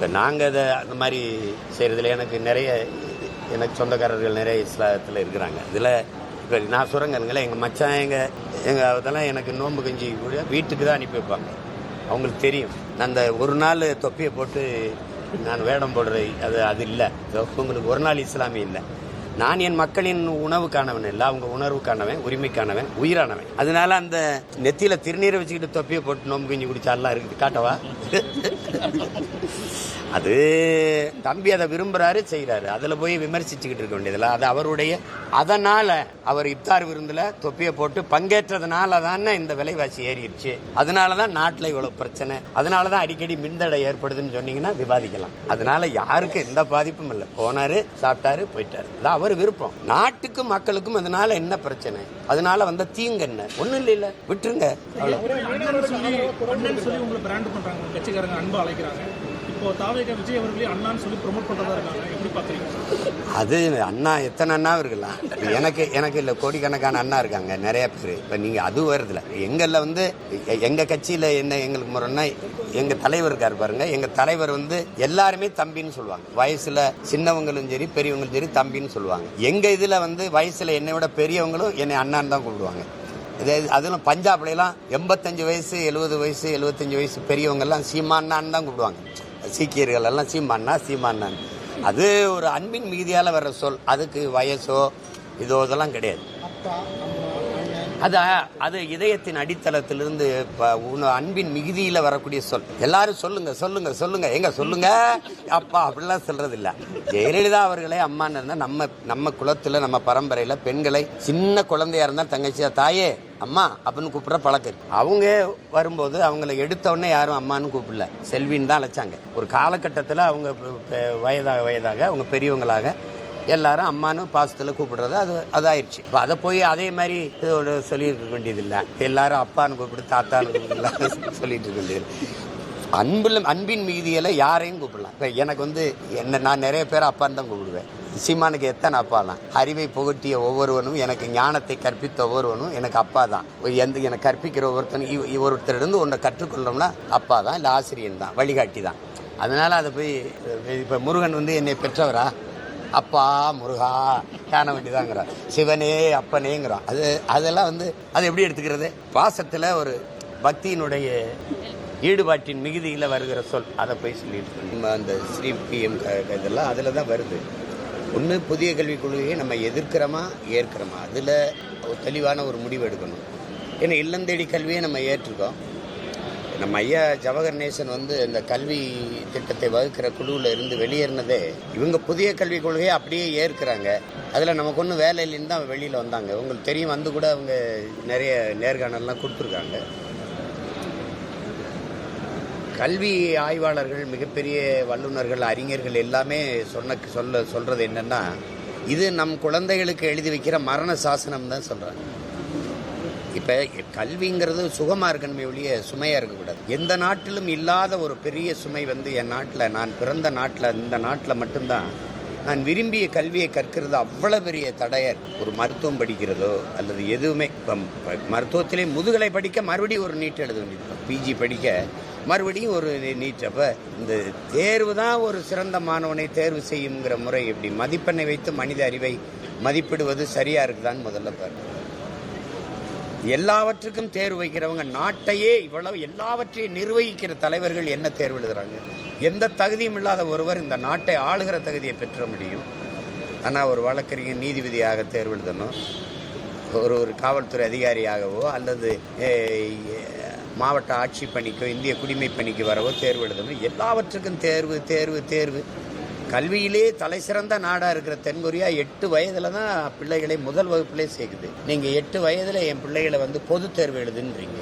இப்போ நாங்கள் இதை அந்த மாதிரி செய்கிறதுல எனக்கு நிறைய எனக்கு சொந்தக்காரர்கள் நிறைய இஸ்லாத்தில் இருக்கிறாங்க. இதில் இப்போ நான் சுரங்கங்களே எங்கள் மச்சான் எங்கள் எங்கள் அதெல்லாம் எனக்கு நோன்பு கஞ்சி கூட வீட்டுக்கு தான் அனுப்பி வைப்பாங்க. அவங்களுக்கு தெரியும். அந்த ஒரு நாள் தொப்பியை போட்டு நான் வேடம் போடுறது அது அது இல்லை. உங்களுக்கு ஒரு நாள் இஸ்லாமிய இல்லை. நான் என் மக்களின் உணவுக்கானவன் இல்லை அவங்க உணர்வுக்கானவன் உரிமைக்கானவன் உயிரானவன். அதனால அந்த நெத்தியில திருநீரை வச்சுக்கிட்டு தொப்பியை போட்டு நோம்பு கஞ்சி குடிச்சாலாம் இருக்குது. காட்டவா? அது தம்பி அதை விரும்புறாரு செய்யறாரு அதுல போய் விமர்சிச்சுக்கிட்டு இருக்க வேண்டியதில்ல அது அவருடைய அதனால அவர் இப்தார் விருந்துல தொப்பியை போட்டு பங்கேற்றதுனால தானே இந்த விலைவாசி ஏறிடுச்சு. அதனால தான் நாட்டில் இவ்வளவு பிரச்சனை. அதனால தான் அடிக்கடி மின்தடை ஏற்படுதுன்னு சொன்னீங்கன்னா விவாதிக்கலாம். அதனால யாருக்கும் எந்த பாதிப்பும் இல்லை. போனாரு சாப்பிட்டாரு போயிட்டாரு. அவர் விருப்பம். நாட்டுக்கும் மக்களுக்கும் அதனால என்ன பிரச்சனை? அதனால வந்த தீங்கு என்ன? ஒண்ணும் இல்ல விட்டுருங்க. இப்போ தாவேக விஜய் அவர்களே அண்ணான்னு சொல்லி ப்ரொமோட் பண்ணுறதா இருக்காங்க. எப்படி பார்க்குறீங்க? அது அண்ணா எத்தனை அண்ணா இருக்கலாம்? எனக்கு எனக்கு இல்லை கோடிக்கணக்கான அண்ணா இருக்காங்க நிறைய பேர். இப்போ நீங்கள் அது வருதுல. எங்களில் வந்து எ- கட்சியில் என்ன எங்களுக்கு முறைன்னா எங்கள் தலைவர் இருக்கார் பாருங்க எங்கள் தலைவர் வந்து எல்லாருமே தம்பின்னு சொல்லுவாங்க. வயசில் சின்னவங்களும் சரி பெரியவங்களும் சரி தம்பின்னு சொல்லுவாங்க. எங்கள் இதில் வந்து வயசில் என்னை விட பெரியவங்களும் என்னை அண்ணான்னு தான் கூப்பிடுவாங்க. இதே அதிலும் பஞ்சாப்லாம் எண்பத்தஞ்சு வயசு எழுபது வயசு எழுபத்தஞ்சு வயசு பெரியவங்கள்லாம் சீமா சீமானான்னு தான் கூப்பிடுவாங்க. சீக்கியர்கள் எல்லாம் சீமானா சீமானான். அது ஒரு அன்பின் மீதியால் வர்ற சொல். அதுக்கு வயசோ இதோ இதெல்லாம் கிடையாது. அது அது இதயத்தின் அடித்தளத்திலிருந்து அன்பின் மிகுதியில் வரக்கூடிய சொல். எல்லாரும் சொல்லுங்க சொல்லுங்க சொல்லுங்க. எங்க சொல்லுங்க? அப்பா அப்படிலாம் சொல்றது இல்ல ஜெயலலிதா அவர்களே அம்மான்னு இருந்தா நம்ம நம்ம குலத்துல நம்ம பரம்பரையில பெண்களை சின்ன குழந்தையா இருந்தா தங்கச்சியா தாயே அம்மா அப்படின்னு கூப்பிடுற பழக்கம் இருக்கு. அவங்க வரும்போது அவங்கள எடுத்தவொடனே யாரும் அம்மான்னு கூப்பிடல. செல்வின்னு தான் அழைச்சாங்க. ஒரு காலகட்டத்தில் அவங்க வயதாக வயதாக அவங்க பெரியவங்களாக எல்லாரும் அம்மானு பாசத்தில் கூப்பிடுறது அது அதாயிடுச்சு இப்போ அதை போய் அதே மாதிரி இதோட சொல்லியிருக்க வேண்டியதில்லை. எல்லாரும் அப்பான்னு கூப்பிடு தாத்தான்னு கூப்பிடலாம் சொல்லிட்டு இருக்க வேண்டியது அன்புல அன்பின் மீதியில் யாரையும் கூப்பிடலாம். இப்போ எனக்கு வந்து என்ன நான் நிறைய பேர் அப்பான்னு தான் கூப்பிடுவேன். சீமானுக்கு எத்தனை அப்பாலாம்? அறிவை புகட்டிய ஒவ்வொருவனும் எனக்கு ஞானத்தை கற்பித்த ஒவ்வொருவனும் எனக்கு அப்பா தான். எந்த எனக்கு கற்பிக்கிற ஒருத்தன் இவ- இவ ஒருத்தரிடம் ஒன்றை கற்றுக்கொள்ளோம்னா அப்பா தான் இல்லை ஆசிரியன் தான் வழிகாட்டி தான். அதனால் அதை போய் இப்போ முருகன் வந்து என்னை பெற்றவரா? அப்பா முருகா காண வேண்டியதாங்கிறான் சிவனே அப்பனேங்கிறான். அது அதெல்லாம் வந்து அது எப்படி எடுத்துக்கிறது? பாசத்தில் ஒரு பக்தியினுடைய ஈடுபாட்டின் மிகுதியில் வருகிற சொல். அதை போய் சொல்லிட்டு நம்ம அந்த ஸ்ரீ பிஎம் இதெல்லாம் அதில் தான் வருது. ஒன்று புதிய கல்விக் கொள்கையை நம்ம எதிர்க்கிறோமா ஏற்கிறோமா? அதில் ஒரு தெளிவான ஒரு முடிவு எடுக்கணும். ஏன்னா இல்லம் தேடி கல்வியை நம்ம ஏற்றிருக்கோம். நம்ம ஐயா ஜவஹர் நேசன் வந்து இந்த கல்வி திட்டத்தை வகுக்கிற குழுவில் இருந்து வெளியேறினதே இவங்க புதிய கல்விக் கொள்கையை அப்படியே ஏற்கிறாங்க. அதில் நமக்கு ஒன்றும் வேலை இல்லைன்னு தான் வெளியில் வந்தாங்க. உங்களுக்கு தெரியும் வந்து கூட அவங்க நிறைய நேர்காணல்லாம் கொடுத்துருக்காங்க. கல்வி ஆய்வாளர்கள் மிகப்பெரிய வல்லுநர்கள் அறிஞர்கள் எல்லாமே சொன்ன சொல்ல சொல்கிறது என்னன்னா இது நம் குழந்தைகளுக்கு எழுதி வைக்கிற மரண சாசனம் தான் சொல்கிறாங்க இப்போ கல்விங்கிறது சுகமாக இருக்கணுமே ஒழிய சுமையாக இருக்கக்கூடாது. எந்த நாட்டிலும் இல்லாத ஒரு பெரிய சுமை வந்து என் நாட்டில் நான் பிறந்த நாட்டில் இந்த நாட்டில் மட்டும்தான். நான் விரும்பிய கல்வியை கற்கிறது அவ்வளோ பெரிய தடையர் ஒரு மருத்துவம் படிக்கிறதோ அல்லது எதுவுமே இப்போ மருத்துவத்திலே முதுகலை படிக்க மறுபடியும் ஒரு நீட் எழுத வேண்டியது. பிஜி படிக்க மறுபடியும் ஒரு நீட். அப்போ இந்த தேர்வு தான் ஒரு சிறந்த மாணவனை தேர்வு செய்யுங்கிற முறை எப்படி? மதிப்பெண்ணை வைத்து மனித அறிவை மதிப்பிடுவது சரியா இருக்குதான்னு முதல்ல பாருங்கள் எல்லாவற்றுக்கும் தேர்வு வைக்கிறவங்க நாட்டையே இவ்வளவு எல்லாவற்றையும் நிர்வகிக்கிற தலைவர்கள் என்ன தேர்வு எழுதுறாங்க? எந்த தகுதியும் இல்லாத ஒருவர் இந்த நாட்டை ஆளுகிற தகுதியை பெற்ற முடியும். ஆனால் ஒரு வழக்கறிஞர் நீதிபதியாக தேர்வு எழுதணும். ஒரு ஒரு காவல்துறை அதிகாரியாகவோ அல்லது மாவட்ட ஆட்சி பணிக்கோ இந்திய குடிமை பணிக்கு வரவோ தேர்வு எழுதணும். எல்லாவற்றுக்கும் தேர்வு தேர்வு தேர்வு. கல்வியிலே தலை சிறந்த நாடா இருக்கிற தென்கொரியா எட்டு வயதுல தான் பிள்ளைகளை முதல் வகுப்பிலே சேர்க்குது. நீங்க எட்டு வயதுல என் பிள்ளைகளை வந்து பொது தேர்வு எழுதுன்றீங்க.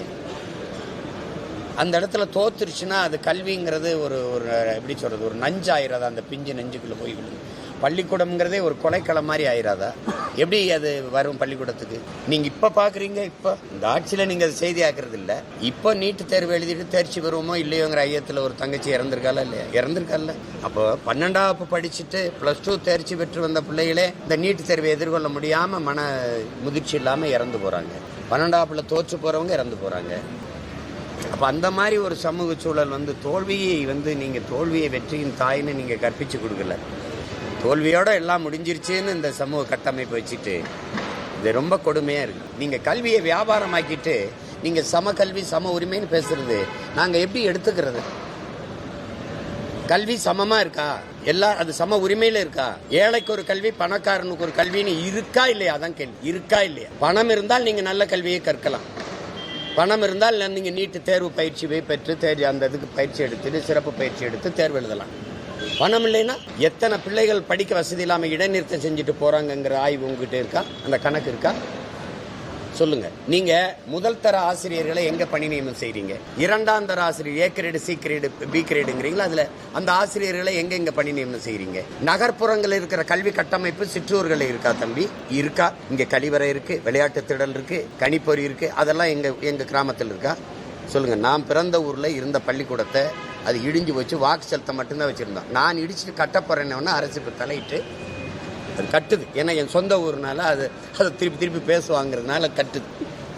அந்த இடத்துல தோத்துருச்சுன்னா அது கல்விங்கிறது ஒரு ஒரு எப்படி சொல்றது ஒரு நஞ்சாயிராதா அந்த பிஞ்சு நெஞ்சுக்குள்ள போய் விழுது. பள்ளிக்கூடம்ங்கிறதே ஒரு கொலைக்களம் மாதிரி ஆயிராதா? எப்படி அது வரும் பள்ளிக்கூடத்துக்கு? நீங்க இப்ப பாக்குறீங்க இப்ப? இந்த ஆட்சியில நீங்க அதை செய்தி ஆக்குறது இல்ல இப்ப நீட்டு தேர்வு எழுதிட்டு தேர்ச்சி வருவோமோ இல்லையோங்கிற ஐயத்துல ஒரு தங்கச்சி இறந்திருக்கால இல்லையா? இறந்திருக்கால அப்போ பன்னெண்டாவது படிச்சுட்டு பிளஸ் டூ தேர்ச்சி பெற்று வந்த பிள்ளைகளே இந்த நீட்டு தேர்வை எதிர்கொள்ள முடியாம மன முதிர்ச்சி இல்லாம இறந்து போறாங்க. பன்னெண்டாப்புல தோற்று போறவங்க இறந்து போறாங்க. அப்போ அந்த மாதிரி ஒரு சமூக சூழல் வந்து தோல்வியை வந்து நீங்கள் தோல்வியை வெற்றியின் தாய்ன்னு நீங்கள் கற்பிச்சு கொடுக்கல. தோல்வியோட எல்லாம் முடிஞ்சிருச்சுன்னு இந்த சமூக கட்டமைப்பு வச்சுட்டு இது ரொம்ப கொடுமையாக இருக்கு. நீங்கள் கல்வியை வியாபாரமாக்கிட்டு நீங்கள் சம கல்வி சம உரிமைன்னு பேசுறது நாங்கள் எப்படி எடுத்துக்கிறது? கல்வி சமமா இருக்கா? எல்லா அது சம உரிமையில இருக்கா? ஏழைக்கு ஒரு கல்வி பணக்காரனுக்கு ஒரு கல்வின்னு இருக்கா இல்லையா? அதான் கேள்வி. இருக்கா இல்லையா? பணம் இருந்தால் நீங்க நல்ல கல்வியை கற்கலாம். பணம் இருந்தால் நீங்க நீட்டு தேர்வு பயிற்சி போய் பெற்று தேர்வு அந்த இதுக்கு பயிற்சி எடுத்துட்டு சிறப்பு பயிற்சி எடுத்து தேர்வு எழுதலாம். பணம் இல்லைன்னா எத்தனை பிள்ளைகள் படிக்க வசதி இல்லாம இடைநிறுத்தம் செஞ்சுட்டு போகிறாங்கங்கிற ஆய்வு உங்ககிட்ட இருக்கா? அந்த கணக்கு இருக்கா? சொல்லுங்க. நீங்க முதல் தர ஆசிரியர்களை எங்க பணி நியமனம் செய்றீங்க? இரண்டாம் தர ஆசிரியர் A grade C grade B கிரேடுங்கிறீங்களா அதுல அந்த ஆசிரியர்களை எங்க எங்க பணி நியமனம் செய்றீங்க? நகர்ப்புறங்கள் இருக்கிற கல்வி கட்டமைப்பு சிற்றூர்கள் இருக்கா தம்பி? இருக்கா. இங்க கழிவறை இருக்கு விளையாட்டு திடல் இருக்கு கணிப்பொறி இருக்கு. அதெல்லாம் எங்க எங்க கிராமத்தில் இருக்கா? சொல்லுங்க நான் பிறந்த ஊர்ல இருந்த பள்ளிக்கூடத்தை அது இடிஞ்சு வச்சு வாக்கு செலுத்த மட்டும்தான் வச்சிருந்தோம். நான் இடிச்சுட்டு கட்ட போறேன்னு அரசு தலையிட்டு அது கட்டுது. ஏன்னா என் சொந்த ஊர்னால அது அதை திருப்பி திருப்பி பேசுவாங்கிறதுனால கட்டுது.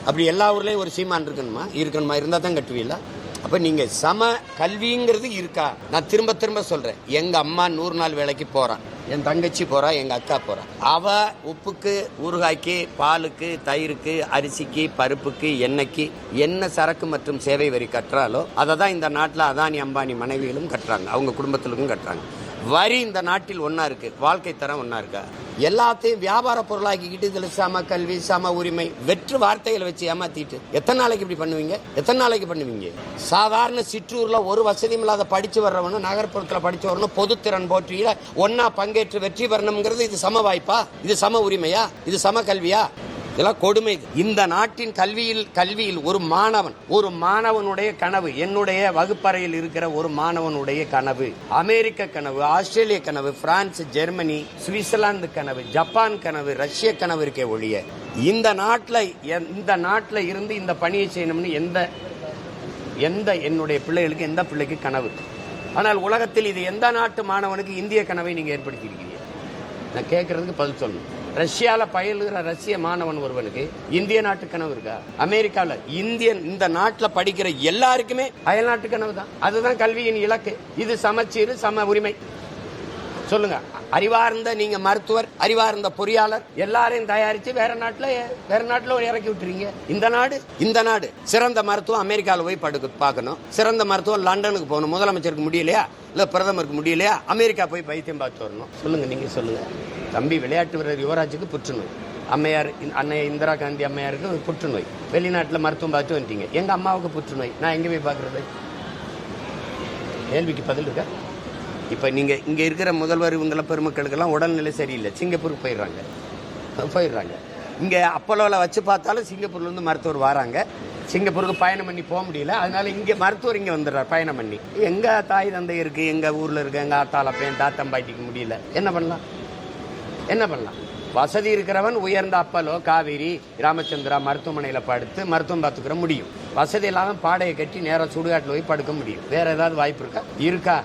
அப்படி எல்லா ஊர்லேயும் ஒரு சீமான் இருக்கணுமா? இருக்கணுமா? இருந்தால் தான் கட்டுவீங்களா? அப்போ நீங்கள் சம கல்விங்கிறது இருக்கா? நான் திரும்ப திரும்ப சொல்கிறேன் எங்கள் அம்மா நூறு நாள் வேலைக்கு போகிறான் என் தங்கச்சி போறா எங்கள் அக்கா போறா. அவ உப்புக்கு ஊறுகாய்க்கு பாலுக்கு தயிருக்கு அரிசிக்கு பருப்புக்கு எண்ணெய்க்கு என்ன சரக்கு மற்றும் சேவை வரி கட்டுறாலோ அதை தான் இந்த நாட்டில் அதானி அம்பானி மனைவிகளும் கட்டுறாங்க. அவங்க குடும்பத்திலும் கட்டுறாங்க. வரி இந்த நாட்டில் ஒன்றா இருக்கு. வாழ்க்கை தரம் ஒன்றா இருக்கா? எல்லாத்தையும் வியாபார பொருளாக்கிக்கிட்டு இதில் சம கல்வி சம உரிமை வெற்று வார்த்தைகளை வச்சு ஏமாத்திட்டு எத்தனை நாளைக்கு இப்படி பண்ணுவீங்க? எத்தனை நாளைக்கு பண்ணுவீங்க? சாதாரண சிற்றூர்ல ஒரு வசதியும் இல்லாத படிச்சு வர்றவனும் நகர்ப்புறத்தில் படிச்சு வரணும் பொதுத்திறன் போற்றியில் ஒன்னா பங்கேற்று வெற்றி பெறணுங்கிறது இது சம வாய்ப்பா? இது சம உரிமையா? இது சம கல்வியா? இதெல்லாம் கொடுமை. இந்த நாட்டின் கல்வியில் கல்வியில் ஒரு மாணவன் ஒரு மாணவனுடைய கனவு என்னுடைய வகுப்பறையில் இருக்கிற ஒரு மாணவனுடைய கனவு அமெரிக்க கனவு ஆஸ்திரேலிய கனவு பிரான்ஸ் ஜெர்மனி சுவிட்சர்லாந்து கனவு ஜப்பான் கனவு ரஷ்ய கனவு இருக்கே ஒழிய இந்த நாட்டில் இந்த நாட்டில் இருந்து இந்த பணியை செய்யணும்னு எந்த எந்த என்னுடைய பிள்ளைகளுக்கு எந்த பிள்ளைக்கு கனவு? ஆனால் உலகத்தில் இது எந்த நாட்டு மாணவனுக்கு இந்திய கனவை நீங்கள் ஏற்படுத்தியிருக்கிறீங்க? நான் கேட்கறதுக்கு பதில் சொல்லணும். ரஷ்யால பயிலுகிற ரஷ்ய மாணவன் ஒருவனுக்கு இந்திய நாட்டு கனவு இருக்கா? அமெரிக்காவில் இந்தியன் இந்த நாட்டில் படிக்கிற எல்லாருக்குமே அயல்நாட்டு கனவு தான் அதுதான் கல்வியின் இலக்கு. இது சமச்சீர் சம உரிமை. சொல்லுங்க. அறிவார்ந்த நீங்க மருத்துவர் அறிவார்ந்த பொறியாளர் எல்லாரையும் தயாரிச்சு வேற நாட்டுல வேற நாட்டுல ஒரு இறக்கி விட்டுறீங்க. இந்த நாடு இந்த நாடு. சிறந்த மருத்துவம் அமெரிக்காவில் போய் படுக்க பார்க்கணும். சிறந்த மருத்துவம் லண்டனுக்கு போகணும். முதலமைச்சருக்கு முடியலையா? இல்ல பிரதமருக்கு முடியலையா? அமெரிக்கா போய் பைத்தியம் பார்த்து வரணும். சொல்லுங்க நீங்க சொல்லுங்க. தம்பி விளையாட்டு வீரர் யுவராஜுக்கு புற்றுநோய். அம்மையார் இந்த- அன்னை இந்திரா காந்தி அம்மையாருக்கு புற்றுநோய். வெளிநாட்டில் மருத்துவம் பார்த்து வந்துட்டீங்க. எங்கள் அம்மாவுக்கு புற்றுநோய். நான் எங்கே போய் பார்க்கறது? கேள்விக்கு பதில் இருக்கா? இப்போ நீங்கள் இங்கே இருக்கிற முதல்வர் இவங்கள பெருமக்களுக்கெல்லாம் உடல்நிலை சரியில்லை. சிங்கப்பூருக்கு போயிடுறாங்க. போயிடுறாங்க. இங்கே அப்போலோவில் வச்சு பார்த்தாலும் சிங்கப்பூர்லேருந்து மருத்துவர் வராங்க. சிங்கப்பூருக்கு பயணம் பண்ணி போக முடியல. அதனால இங்கே மருத்துவர் இங்கே வந்துடுறார் பயணம் பண்ணி. எங்கள் தாய் தந்தை இருக்குது எங்கள் ஊரில் இருக்குது எங்கள் ஆத்தால பையன் தாத்தம் பாட்டிக்கு முடியல. என்ன பண்ணலாம்? என்ன பண்ணலாம்? வசதி இருக்கிறவன் உயர்ந்த அப்பலோ காவேரி ராமச்சந்திரா மருத்துவமனையில் படுத்து மருத்துவம் பார்த்துக்கிற முடியும். வசதி இல்லாமல் பாடையை கட்டி நேராக சுடுகாட்டில் போய் படுக்க முடியும். வேறு ஏதாவது வாய்ப்பு இருக்கா? இருக்கா.